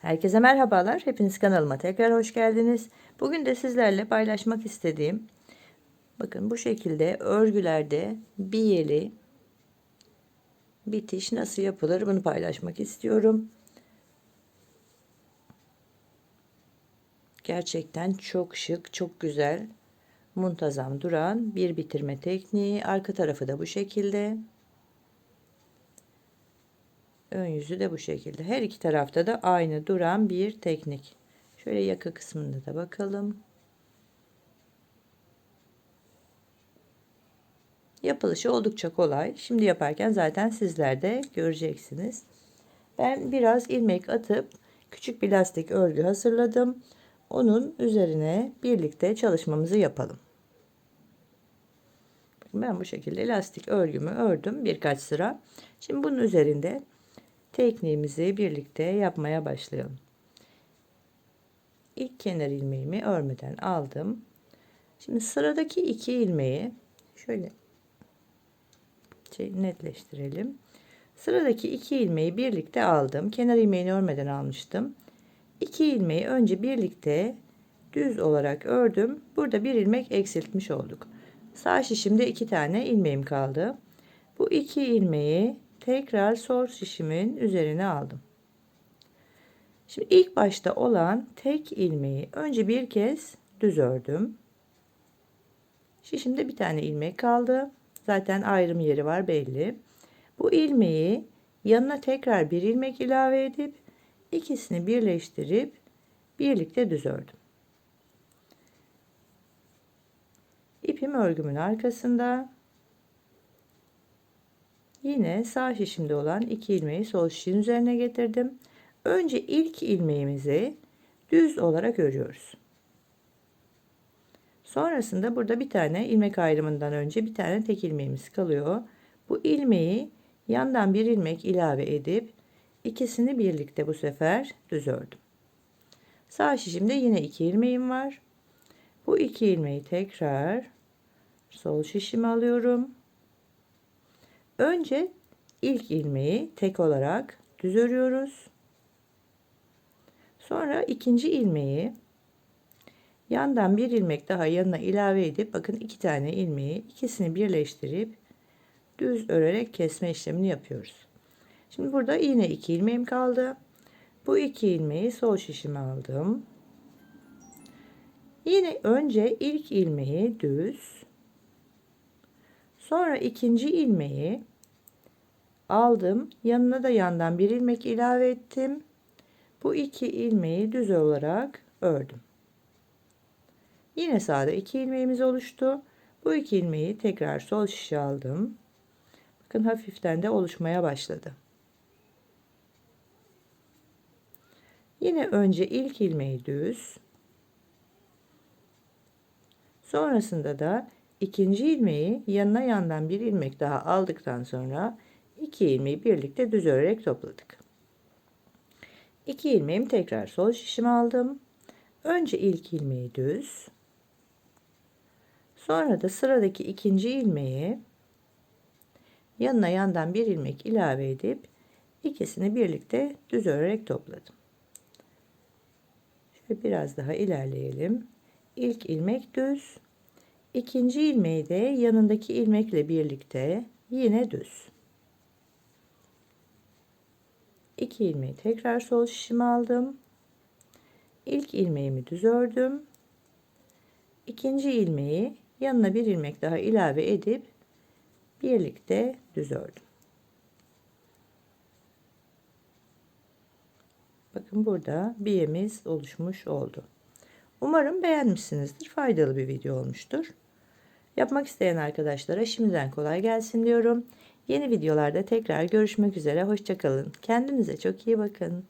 Herkese merhabalar. Hepiniz kanalıma tekrar hoş geldiniz. Bugün de sizlerle paylaşmak istediğim bakın bu şekilde örgülerde biyeli bitiş nasıl yapılır bunu paylaşmak istiyorum. Gerçekten çok şık, çok güzel, muntazam duran bir bitirme tekniği. Arka tarafı da bu şekilde. Ön yüzü de bu şekilde. Her iki tarafta da aynı duran bir teknik. Şöyle yaka kısmında da bakalım. Yapılışı oldukça kolay. Şimdi yaparken zaten sizler de göreceksiniz. Ben biraz ilmek atıp küçük bir lastik örgü hazırladım. Onun üzerine birlikte çalışmamızı yapalım. Ben bu şekilde lastik örgümü ördüm birkaç sıra. Şimdi bunun üzerinde tekniğimizi birlikte yapmaya başlayalım. İlk kenar ilmeğimi örmeden aldım. Şimdi sıradaki iki ilmeği şöyle şey netleştirelim. Sıradaki iki ilmeği birlikte aldım. Kenar ilmeğini örmeden almıştım. İki ilmeği önce birlikte düz olarak ördüm. Burada bir ilmek eksiltmiş olduk. Sağ şişimde iki tane ilmeğim kaldı. Bu iki ilmeği tekrar sol şişimin üzerine aldım. Şimdi ilk başta olan tek ilmeği önce bir kez düz ördüm. Şişimde bir tane ilmek kaldı. Zaten ayrım yeri var belli. Bu ilmeği yanına tekrar bir ilmek ilave edip ikisini birleştirip birlikte düz ördüm. İpim örgümün arkasında Yine sağ şişimde olan iki ilmeği sol şişin üzerine getirdim. Önce ilk ilmeğimizi düz olarak örüyoruz. Sonrasında burada bir tane ilmek ayrımından önce bir tane tek ilmeğimiz kalıyor. Bu ilmeği yandan bir ilmek ilave edip ikisini birlikte bu sefer düz ördüm. Sağ şişimde yine iki ilmeğim var. Bu iki ilmeği tekrar sol şişime alıyorum. Önce ilk ilmeği tek olarak düz örüyoruz. Sonra ikinci ilmeği yandan bir ilmek daha yanına ilave edip bakın iki tane ilmeği ikisini birleştirip düz örerek kesme işlemini yapıyoruz. Şimdi burada yine iki ilmeğim kaldı. Bu iki ilmeği sol şişime aldım. Yine önce ilk ilmeği düz, sonra ikinci ilmeği aldım. Yanına da yandan bir ilmek ilave ettim. Bu iki ilmeği düz olarak ördüm. Yine sağda iki ilmeğimiz oluştu. Bu iki ilmeği tekrar sol şişe aldım. Bakın hafiften de oluşmaya başladı. Yine önce ilk ilmeği düz. Sonrasında da ikinci ilmeği yanına yandan bir ilmek daha aldıktan sonra 2 ilmeği birlikte düz örerek topladık. 2 ilmeğimi tekrar sol şişime aldım. Önce ilk ilmeği düz. Sonra da sıradaki ikinci ilmeği yanına yandan bir ilmek ilave edip ikisini birlikte düz örerek topladım. Şöyle biraz daha ilerleyelim. İlk ilmek düz. ikinci ilmeği de yanındaki ilmekle birlikte yine düz. 2 ilmeği tekrar sol şişime aldım. İlk ilmeğimi düz ördüm. İkinci ilmeği yanına bir ilmek daha ilave edip birlikte düz ördüm. Bakın burada biyemiz oluşmuş oldu. Umarım beğenmişsinizdir. Faydalı bir video olmuştur. Yapmak isteyen arkadaşlara şimdiden kolay gelsin diyorum. Yeni videolarda tekrar görüşmek üzere. Hoşçakalın. Kendinize çok iyi bakın.